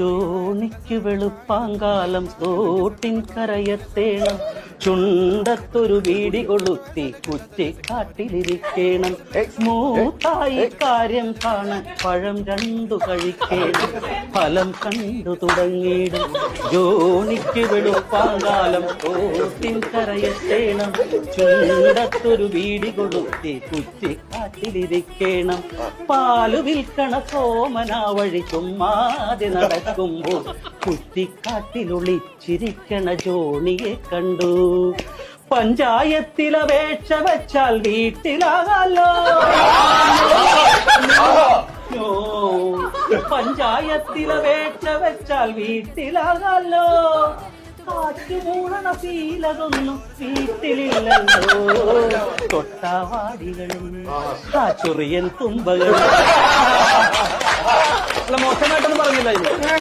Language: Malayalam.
തോണിക്ക് വെളുപ്പാങ്കാലം തോട്ടിൻ കരയത്തേണം. ചുണ്ടത്തൊരു വീടി കൊളുത്തി കുറ്റിക്കാട്ടിലിരിക്കണം. മൂത്തായി കാര്യം കാണാൻ പഴം രണ്ടു കഴിക്കണം. ഫലം കണ്ടു തുടങ്ങിയിടും. ജോണിക്ക് വെളുപ്പാങ്കാലം കോട്ടിൻ കരയത്തേണം ചുണ്ടത്തൊരു വീടി കൊളുത്തി കുറ്റിക്കാട്ടിലിരിക്കണം. പാലു വിൽക്കണ സോമന വഴി ചുമ്മാതെ നടക്കുമ്പോൾ കുറ്റിക്കാട്ടിലൊളിച്ചിരിക്കണ ജോണിയെ കണ്ടു. പഞ്ചായത്തിൽ അപേക്ഷ വെച്ചാൽ വീട്ടിലാകാലോ? പഞ്ചായത്തിൽ അപേക്ഷ വെച്ചാൽ വീട്ടിലാകാലോ? കാറ്റുമൂടണ ശീലതൊന്നും വീട്ടിലില്ലല്ലോ. തൊട്ടാവാടികളും ആ ചൊറിയൻ തുമ്പകളും. മോശമായിട്ടൊന്നും പറഞ്ഞില്ല